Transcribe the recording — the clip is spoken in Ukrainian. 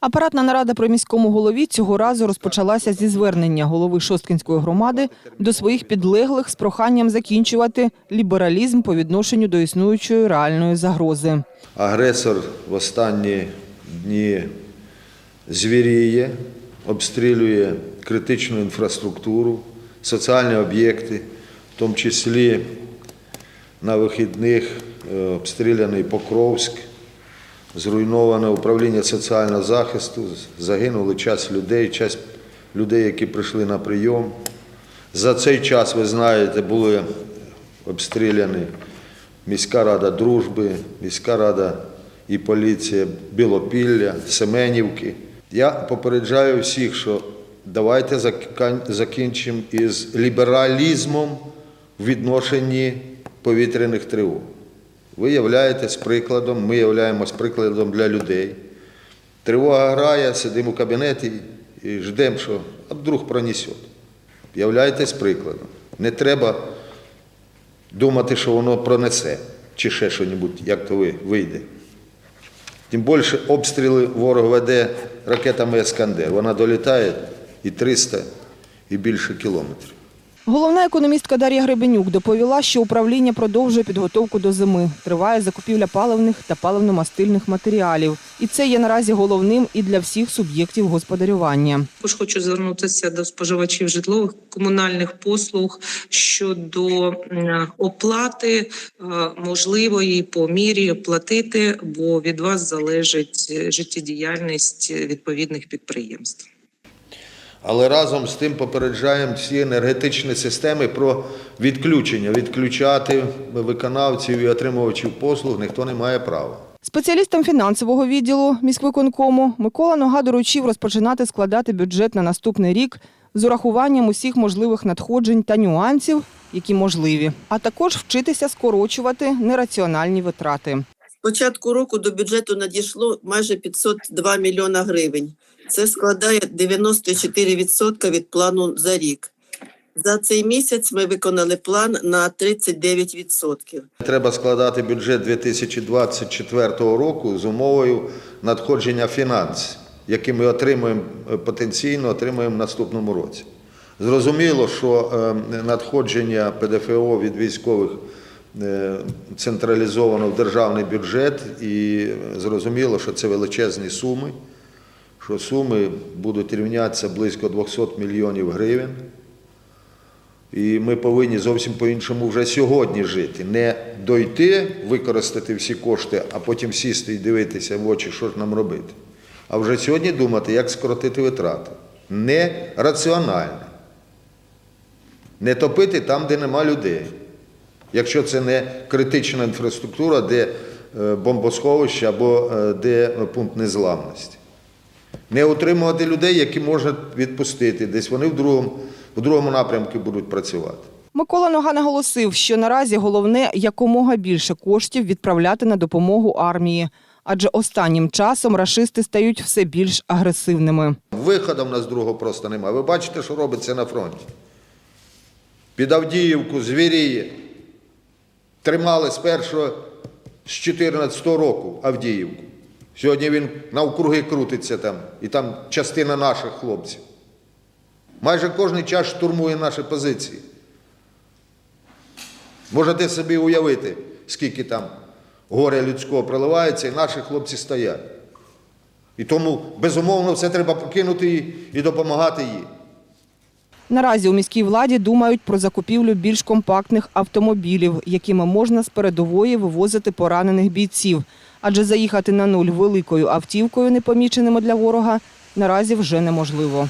Апаратна нарада при міському голові цього разу розпочалася зі звернення голови Шосткінської громади до своїх підлеглих з проханням закінчувати лібералізм по відношенню до існуючої реальної загрози. Агресор в останні дні звіріє, обстрілює критичну інфраструктуру, соціальні об'єкти, в тому числі на вихідних е, обстріляний Покровськ, зруйноване управління соціального захисту, загинули час людей, час людей, які прийшли на прийом. За цей час, ви знаєте, були обстріляні міська рада дружби, міська рада і поліція Білопілля, Семенівки. Я попереджаю всіх, що давайте закінчимо із лібералізмом в відношенні повітряних тривог. Ви являєтесь прикладом, ми являємось прикладом для людей. Тривога грає, сидимо в кабінеті і ждемо, що а вдруг пронесет. Являєтесь прикладом. Не треба думати, що воно пронесе, чи ще щось, як то ви вийде. Тим більше обстріли ворог веде ракетами Ескандер. Вона долітає і 300, і більше кілометрів. Головна економістка Дар'я Гребенюк доповіла, що управління продовжує підготовку до зими. Триває закупівля паливних та паливно-мастильних матеріалів. І це є наразі головним і для всіх суб'єктів господарювання. Також хочу звернутися до споживачів житлових комунальних послуг щодо оплати е, можливої по мірі оплатити, бо від вас залежить життєдіяльність відповідних підприємств. Але разом з тим попереджаємо всі енергетичні системи про відключення. Відключати виконавців і отримувачів послуг ніхто не має права. Спеціалістам фінансового відділу міськвиконкому Микола Нога доручив розпочинати складати бюджет на наступний рік з урахуванням усіх можливих надходжень та нюансів, які можливі, а також вчитися скорочувати нераціональні витрати. Початку року до бюджету надійшло майже 502 мільйона гривень. Це складає 94% від плану за рік. За цей місяць ми виконали план на 39%. Треба складати бюджет 2024 року з умовою надходження фінансів, які ми отримуємо е, потенційно отримуємо в наступному році. Зрозуміло, що е, надходження ПДФО від військових е, централізовано в державний бюджет, і зрозуміло, що це величезні суми, що суми будуть рівнятися близько 200 мільйонів гривень. І ми повинні зовсім по-іншому вже сьогодні жити. Не дойти, використати всі кошти, а потім сісти і дивитися в очі, що ж нам робити. А вже сьогодні думати, як скоротити витрати. Не раціонально. Не топити там, де нема людей. Якщо це не критична інфраструктура, де е, бомбосховище або е, де пункт незламності. Не утримувати людей, які можна відпустити, десь вони в другому, в другому напрямку будуть працювати. Микола Нога наголосив, що наразі головне якомога більше коштів відправляти на допомогу армії, адже останнім часом рашисти стають все більш агресивними. Виходу в нас другого просто немає. Ви бачите, що робиться на фронті. Під Авдіївку, Звіріє. Тримали з першого з 14 року Авдіївку. Сьогодні він навкруги крутиться там, і там частина наших хлопців. Майже кожен час штурмує наші позиції. Можете собі уявити, скільки там горя людського проливається, і наші хлопці стоять. І тому, безумовно, все треба покинути і, допомагати їй. Наразі у міській владі думають про закупівлю більш компактних автомобілів, якими можна з передової вивозити поранених бійців. Адже заїхати на нуль великою автівкою, непоміченими для ворога, наразі вже неможливо.